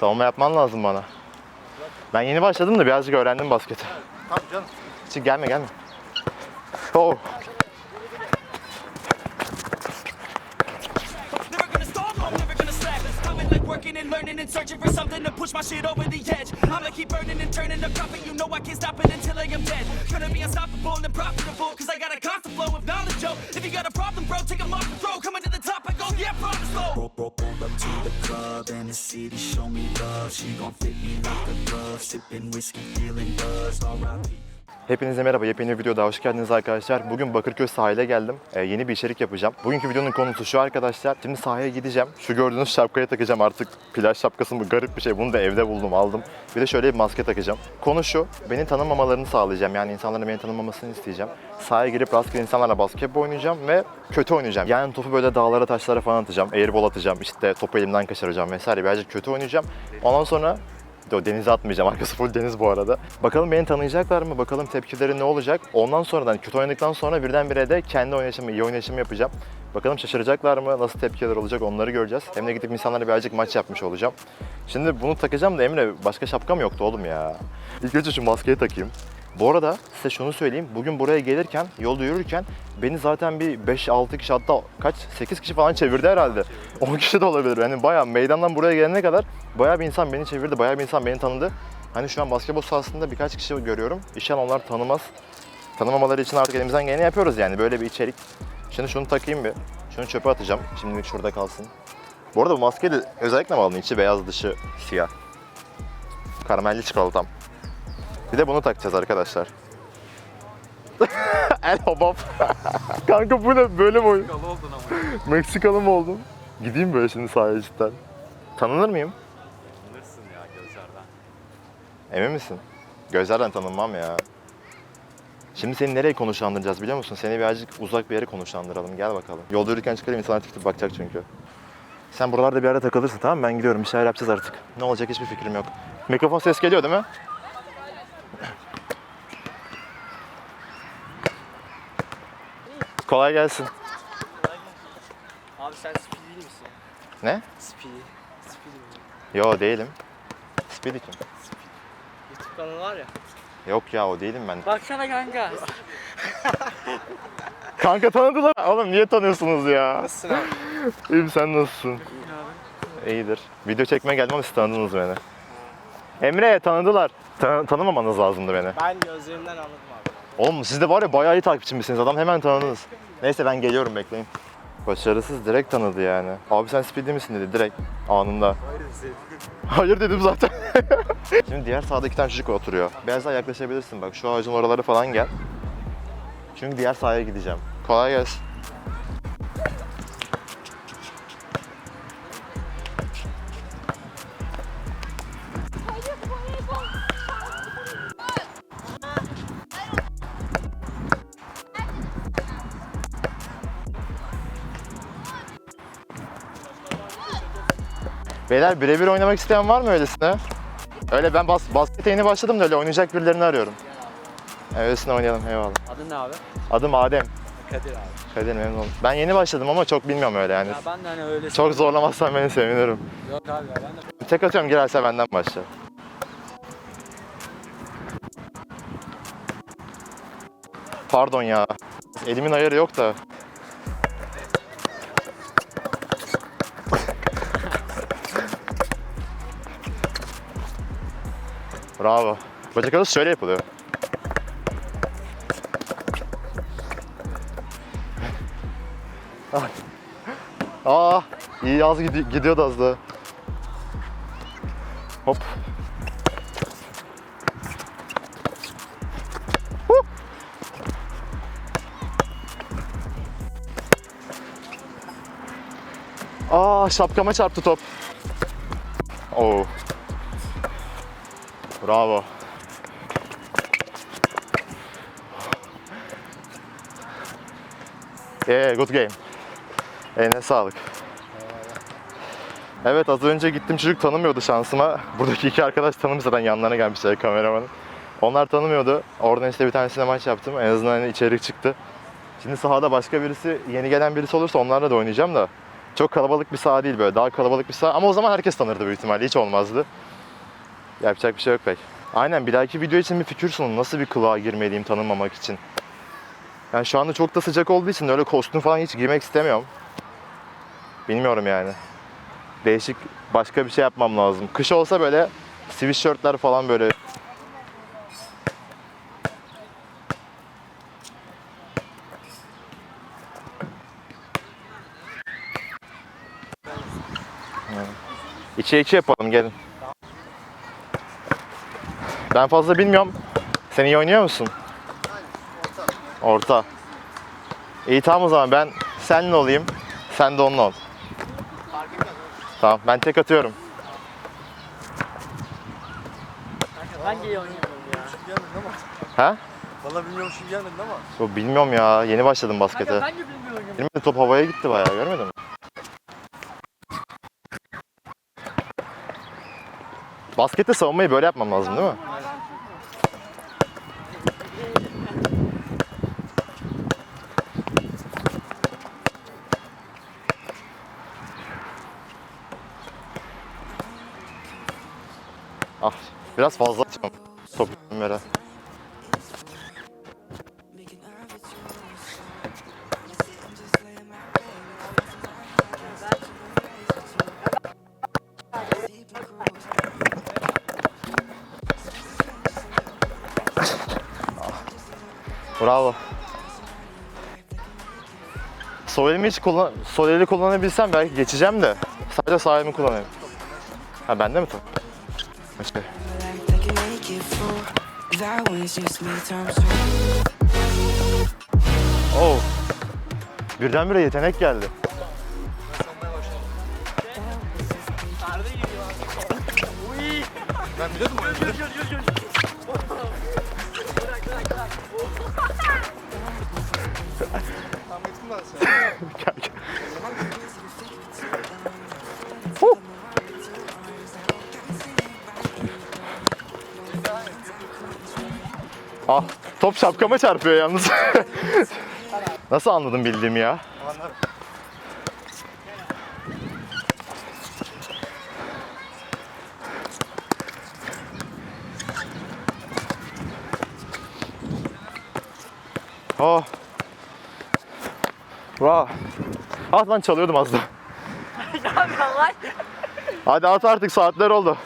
Savunma yapman lazım bana. Ben yeni başladım da birazcık öğrendim basketi. Tamam canım. Çık gelme gelme. Oh. Working and learning and searching for something to push my shit over the edge. I'ma keep burning and turning the profit. You know I can't stop it until I am dead. Gonna be unstoppable and profitable. Cause I got a constant flow of knowledge, yo. If you got a problem, bro, take 'em off the throw. Up to the club and the city show me love. She gon' fit me like a glove. Sipping whiskey, feeling buzzed. R.I.P. Hepinize merhaba, yepyeni bir videoda hoş geldiniz arkadaşlar. Bugün Bakırköy sahile geldim. Ee, yeni bir içerik yapacağım. Bugünkü videonun konusu şu arkadaşlar. Şimdi sahaya gideceğim. Şu gördüğünüz şapkayı takacağım artık. Plaj şapkası mı garip bir şey. Bunu da evde buldum, aldım. Bir de şöyle bir maske takacağım. Konu şu, beni tanımamalarını sağlayacağım. Yani insanların beni tanımamasını isteyeceğim. Sahaya girip rastgele insanlarla basketbol oynayacağım ve kötü oynayacağım. Yani topu böyle dağlara, taşlara falan atacağım. Airball atacağım. İşte topu elimden kaçıracağım vesaire. Birazcık kötü oynayacağım. Ondan sonra Yo, denize atmayacağım. Arkası full deniz bu arada. Bakalım beni tanıyacaklar mı? Bakalım tepkileri ne olacak? Ondan sonradan kötü oynadıktan sonra birdenbire de kendi oynayışımı, iyi oynayışımı yapacağım. Bakalım şaşıracaklar mı? Nasıl tepkiler olacak? Onları göreceğiz. Hem de gidip insanlarla birazcık maç yapmış olacağım. Şimdi bunu takacağım da Emre başka şapkam yoktu oğlum ya. İlk önce şu maskeyi takayım. Bu arada size şunu söyleyeyim. Bugün buraya gelirken, yolda yürürken beni zaten bir 5-6 kişi hatta kaç 8 kişi falan çevirdi herhalde. 10 kişi de olabilir. Yani bayağı meydandan buraya gelene kadar bayağı bir insan beni çevirdi, bayağı bir insan beni tanıdı. Hani şu an basketbol sahasında birkaç kişi görüyorum. İnşallah onlar tanımaz. Tanımamaları için artık elimizden geleni yapıyoruz yani böyle bir içerik. Şimdi şunu takayım bir. Şunu çöpe atacağım. Şimdilik şurada kalsın. Bu arada bu maskeyi de özellikle mi aldın? İçi beyaz, dışı siyah. Karamelli çikolatam. Bir de bunu takacağız arkadaşlar. El habab. Kanka bu ne? Böyle mi oyun? Meksikalı oldun ama. Meksikalı mı oldum? Gideyim böyle şimdi sahaya cidden. Tanınır mıyım? Tanırsın ya gözlerden. Emin misin? Gözlerden tanınmam ya. Şimdi seni nereye konuşlandıracağız biliyor musun? Seni birazcık uzak bir yere konuşlandıralım. Gel bakalım. Yolda yürürken çıkarayım insanlar tık tık bakacak çünkü. Sen buralarda bir yerde takılırsın tamam mı? Ben gidiyorum. Bir şeyler yapacağız artık. Ne olacak hiçbir fikrim yok. Mikrofon ses geliyor değil mi? Kolay gelsin. Abi sen speedy değil misin? Ne? Speedy. Speedy mi? Yo değilim. Speedy kim? YouTube kanalı var ya. Yok ya o değilim ben. Baksana kanka. Kanka tanıdılar. Oğlum niye tanıyorsunuz ya? Nasılsın abi? İyiyim sen nasılsın? İyidir. Video çekmeye geldim ama siz tanıdınız beni. Emre tanıdılar. Tan- tanımamanız lazımdı beni. Ben gözlerimden anladım. Oğlum siz de var ya bayağı iyi takipçimsiniz. Adam hemen tanıdınız. Neyse ben geliyorum bekleyin. Başarısız direkt tanıdı yani. Abi sen speedy misin dedi direkt anında. Hayır dedim zaten. Şimdi diğer sağda iki tane çocuk oturuyor. Biraz daha yaklaşabilirsin bak şu ağacın oraları falan gel. Çünkü diğer sahaya gideceğim. Kolay gelsin. Beyler birebir oynamak isteyen var mı öylesine? Öyle ben bas baskete yeni başladım da öyle oynayacak birilerini arıyorum. Öylesine oynayalım eyvallah. Adın ne abi? Adım Adem. Kadir abi. Kadir memnun oldum. Ben yeni başladım ama çok bilmiyorum öyle yani. Ya ben de hani öyle Çok zorlamazsan beni sevinirim. Yok abi ya ben de Tek atıyorum girerse benden başla. Pardon ya. Elimin ayarı yok da. Bravo. Bacak arası şöyle yapılıyor. Ah. Aa, iyi az gidi- gidiyordu az da. Hop. Huh. Aa şapkama çarptı top. Oo. Bravo. Yeah, good game. Eline sağlık. Evet az önce gittim çocuk tanımıyordu şansıma. Buradaki iki arkadaş tanımış yanlarına gelmişler kameramanın. Onlar tanımıyordu. Oradan işte bir tanesine maç yaptım. En azından hani içerik çıktı. Şimdi sahada başka birisi, yeni gelen birisi olursa onlarla da oynayacağım da. Çok kalabalık bir saha değil böyle. Daha kalabalık bir saha. Ama o zaman herkes tanırdı büyük ihtimalle. Hiç olmazdı. Yapacak bir şey yok pek. Aynen bir dahaki video için bir fikir sunun. Nasıl bir kılığa girmeliyim tanınmamak için. Yani şu anda çok da sıcak olduğu için öyle kostüm falan hiç giymek istemiyorum. Bilmiyorum yani. Değişik başka bir şey yapmam lazım. Kış olsa böyle sweatshirtler falan böyle İçe içe yapalım gelin. Ben fazla bilmiyorum. Sen iyi oynuyor musun? Orta. İyi tamam o zaman ben seninle olayım. Sen de onunla ol. Tamam ben tek atıyorum. Ben iyi oynuyorum ya. Ha? Valla bilmiyormuşum gelmedin ama. Yo, bilmiyorum ya. Yeni başladım baskete. Ben de bilmiyorum. De top havaya gitti bayağı görmedin mi? Baskette savunmayı böyle yapmam lazım değil mi? Ah, biraz fazla atıyorum topu Ömer'e. Bravo. Sol elimi hiç kullan sol eli kullanabilsem belki geçeceğim de sadece sağ elimi kullanayım. Ha bende mi top? İşte. That one's just me times two. Oh. Birdenbire yetenek geldi. Ben biliyordum oyunu. Tam gittim ben sana. Gel, gel. Huh. Ah, top şapkama çarpıyor yalnız. Nasıl anladın bildiğimi ya? Amanlar. Oh. Bravo. At lan çalıyordum az daha. Hadi at artık saatler oldu.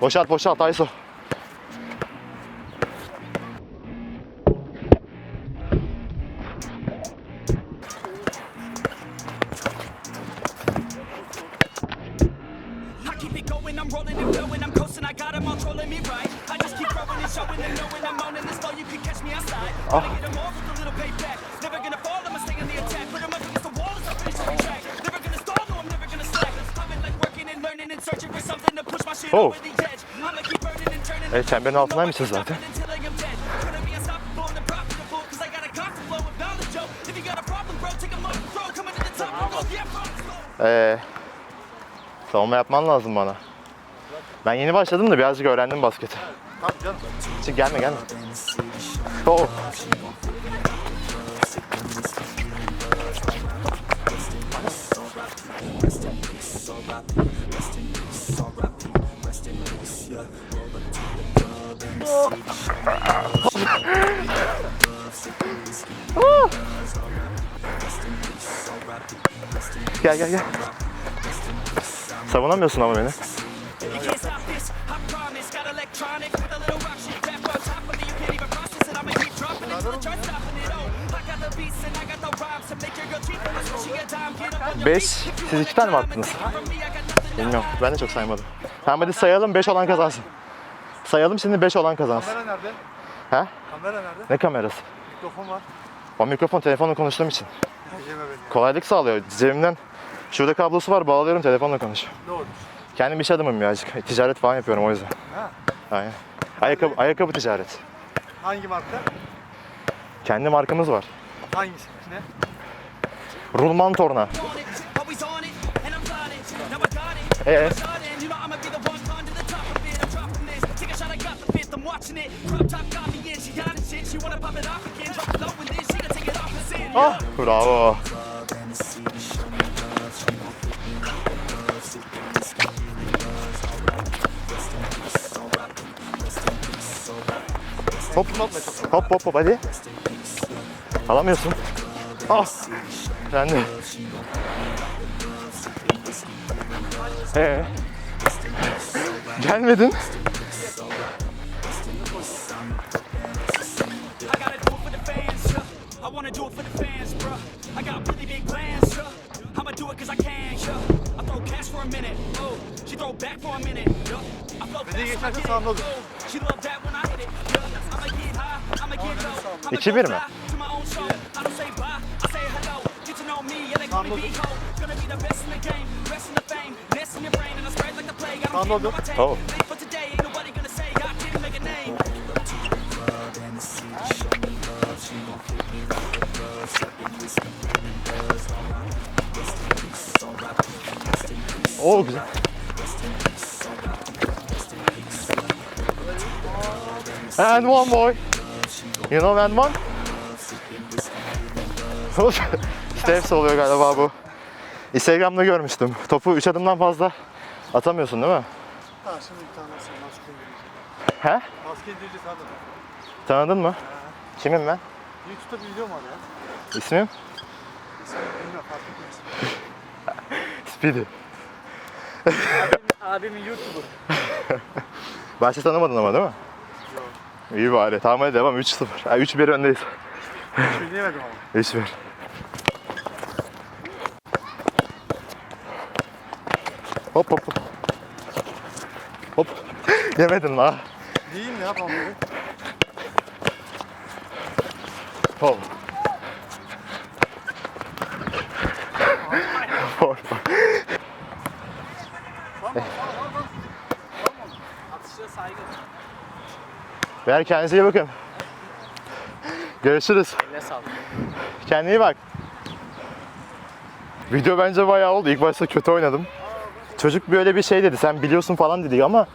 Boşalt boşalt Ayso. Top, I'm gonna get from Ee, savunma yapman lazım bana. Ben yeni başladım da birazcık öğrendim basketi. Tamam canım. Çık gelme gelme. Oh. Get time, get up on your Beş. Siz iki tane mi attınız? Bilmiyorum. Ben de çok saymadım. Tamam hadi sayalım 5 olan kazansın. Sayalım şimdi 5 olan kazansın. Kamera nerede? He? Kamera nerede? Ne kamerası? Mikrofon var. O mikrofon telefonla konuştuğum için. Beni. Kolaylık sağlıyor. Cebimden şurada kablosu var bağlıyorum telefonla konuşuyorum. Doğru. Kendim iş adamım birazcık. Ticaret falan yapıyorum o yüzden. Ha. Aynen. Ayakkabı, ayakkabı ticaret. Hangi marka? Kendi markamız var. Hangisi? Ne? Rulman torna. on it. Always Hop. Hop hop hop hadi. Alamıyorsun. Ah. Ben de. Ee. Gelmedin. For the fans, bruh. I got really big plans, yeah. I'ma do it cause I can, yeah. I throw cash for a minute, oh. She throw back for a minute, yeah. I flow fast when I get it, oh. She love that when I hit it, yeah. I'ma get high, I'ma get low. I'ma go bir mi? fly to my own show. I don't say bye, I say hello. Get to know me, yeah, they call me B-Ho. Gonna be the best in the game, rest in the fame, nest in your brain, and I spread like the plague. I don't care olur. what I take. Oh. Oo güzel. And one boy. You know and one? Steps oluyor galiba bu. Instagram'da görmüştüm. Topu 3 adımdan fazla atamıyorsun değil mi? Ha şimdi bir tane sen maske. He? Maske indireceğiz hadi. Tanıdın mı? Kimim ben? YouTube'da bir videom var ya. İsmim? İsmini bilmiyorum fark etmez. Speedy. Abimin YouTuber. Başta tanımadın ama değil mi? Yok. İyi bari. Tamam hadi devam. 3-0. Ha, 3-1 öndeyiz. Hiç bilmeyemedim ama. 3-1. Hop hop hop. Hop. Yemedin la. Ne yapalım böyle. Hop. Hop. Ver kendinize iyi bakın. Görüşürüz. Eline sağlık. Kendine iyi bak. Video bence bayağı oldu. İlk başta kötü oynadım. Çocuk böyle bir şey dedi. Sen biliyorsun falan dedi ama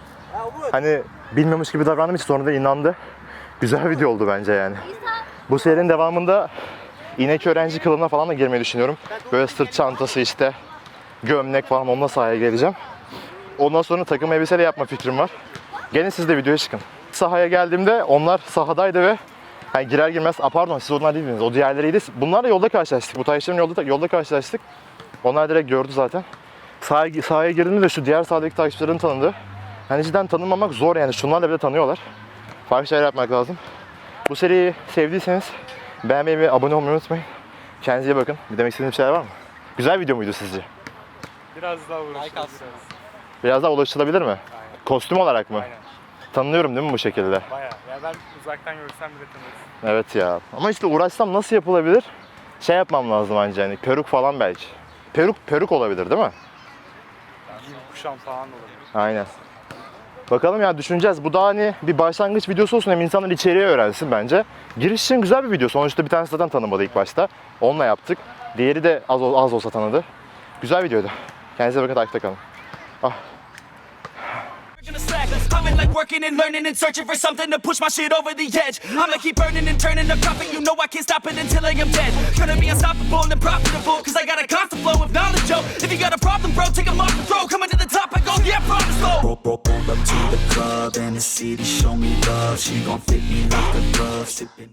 hani bilmiyormuş gibi davrandım için sonra da inandı. Güzel video oldu bence yani. Bu serinin devamında inek öğrenci kılığına falan da girmeyi düşünüyorum. Böyle sırt çantası işte, gömlek falan onunla sahaya geleceğim. Ondan sonra takım elbiseyle yapma fikrim var. Gene siz de videoya çıkın. Sahaya geldiğimde onlar sahadaydı ve hani girer girmez, a pardon siz onlar değildiniz, o diğerleriydi. Bunlarla yolda karşılaştık. Bu taşların yolda, yolda karşılaştık. Onlar direkt gördü zaten. Sahaya, sahaya girdiğimde de şu diğer sahadaki takipçilerin tanıdı. Hani cidden tanınmamak zor yani. Şunlarla bile tanıyorlar. Farklı şeyler yapmak lazım. Bu seriyi sevdiyseniz beğenmeyi ve abone olmayı unutmayın. Kendinize iyi bakın. Bir demek istediğiniz şeyler var mı? Güzel video muydu sizce? Biraz daha. Like atsın. Biraz daha ulaşılabilir mi? Kostüm olarak mı? Aynen. Tanınıyorum değil mi bu şekilde? Baya. Ya ben uzaktan görsem bile tanırım. Evet ya. Ama işte uğraşsam nasıl yapılabilir? Şey yapmam lazım anca hani peruk falan belki. Peruk peruk olabilir değil mi? Giyim kuşam falan da olabilir. Aynen. Bakalım ya düşüneceğiz. Bu da hani bir başlangıç videosu olsun hem insanlar içeriği öğrensin bence. Giriş için güzel bir video. Sonuçta bir tanesi zaten tanımadı ilk başta. Onunla yaptık. Diğeri de az, az olsa tanıdı. Güzel videoydu. Kendinize bakın takipte kalın. Ah. Been like working and learning and searching for something to push my shit over the edge. I'ma keep burning and turning the profit. You know I can't stop it until I am dead. Gonna be unstoppable and profitable. Cause I got a constant flow of knowledge, yo. If you got a problem, bro, take 'em off the throw. Coming to the top, I go, yeah, promise. Roll, roll, roll up to the club and the city show me love. She gon' fit me like a glove. Sipping.